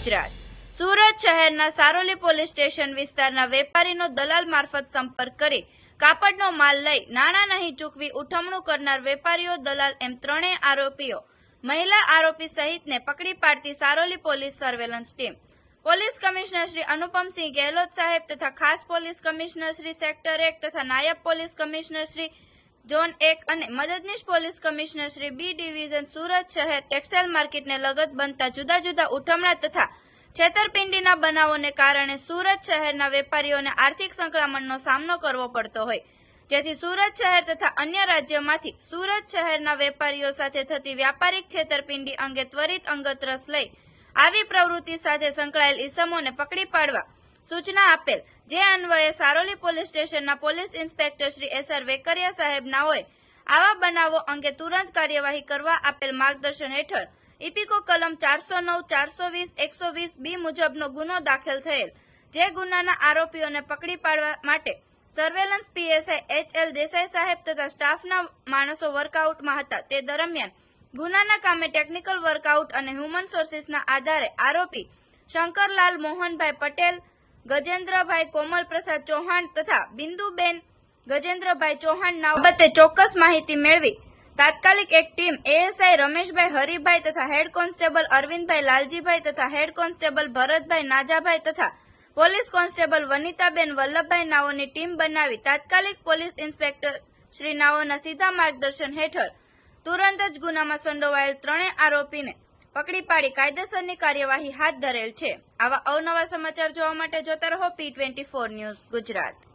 ગુજરાત. સુરત શહેરના Saroli police station વિસ્તારના વેપારીનો દલાલ મારફત સંપર્ક કરી કાપડનો માલ લઈ નાણાં નહીં ચૂકવી ઉઠમણું કરનાર વેપારીઓ, દલાલ એમ ત્રણેય આરોપીઓ, મહિલા આરોપી સહિતને પકડી પાડતી Saroli police surveillance team. Police commissioner Shri Anupamsinh Gehlot સાહેબ તથા ખાસ પોલીસ કમિશનર શ્રી સેક્ટર એક તથા નાયબ પોલીસ કમિશનર શ્રી ઝોન એક અને મદદનીશ police commissioner Shri B division Surat શહેર ટેક્સટાઇલ માર્કેટને લગત બનતા જુદા જુદા ઉઠમણા તથા છેતરપિંડીના બનાવોને કારણે સુરત શહેરના વેપારીઓને આર્થિક સંક્રમણનો સામનો કરવો પડતો હોય. જેથી સુરત શહેર તથા અન્ય રાજ્યમાંથી સુરત શહેરના વેપારીઓ સાથે થતી વ્યાપારિક છેતરપિંડી અંગે ત્વરિત અંગત રસ લઈ આવી પ્રવૃત્તિ સાથે સંકળાયેલ ઇસમોને પકડી પાડવા સૂચના આપેલ. જે અન્વયે સારોલી પોલીસ સ્ટેશનના police inspector Shri S R Vekariya સાહેબના હોય આવા બનાવો અંગે તુરંત કાર્યવાહી કરવા આપેલ માર્ગદર્શન હેઠળ ઇપિકો કલમ ચારસો નવ, ચારસો વીસ, એકસો વીસ બી મુજબનો ગુનો દાખલ થયેલ. જે ગુનાના આરોપીઓને પકડી પાડવા માટે surveillance PSI H L Desai સાહેબ તથા સ્ટાફના માણસો વર્કઆઉટમાં હતા. તે દરમિયાન ગુનાના કામે ટેકનિકલ વર્કઆઉટ અને હ્યુમન સોર્સિસના આધારે આરોપી શંકરલાલ મોહનભાઈ પટેલ ગજેન્દ્રભાઈ કોમલ પ્રસાદ ચૌહાણ તથા બિંદુબેન ગજેન્દ્રભાઈ ચૌહાણના બાબતે ચોક્કસ માહિતી મેળવી. તાત્કાલિક એક ટીમ એએસઆઈ રમેશભાઈ હરિભાઈ તથા હેડ કોન્સ્ટેબલ અરવિંદભાઈ લાલજીભાઈ તથા હેડ કોન્સ્ટેબલ ભરતભાઈ નાજાભાઈ તથા પોલીસ કોન્સ્ટેબલ વનિતાબેન વલ્લભભાઈ નાઓની ટીમ બનાવી તાત્કાલિક પોલીસ ઇન્સ્પેક્ટર શ્રી નાઓના સીધા માર્ગદર્શન હેઠળ તુરંત જ ગુનામાં સંડોવાયેલ ત્રણેય આરોપીને પકડી પાડી કાયદેસરની કાર્યવાહી હાથ ધરેલ છે. આવા અવનવા સમાચાર જોવા માટે જોતા રહો P twenty four news Gujarat.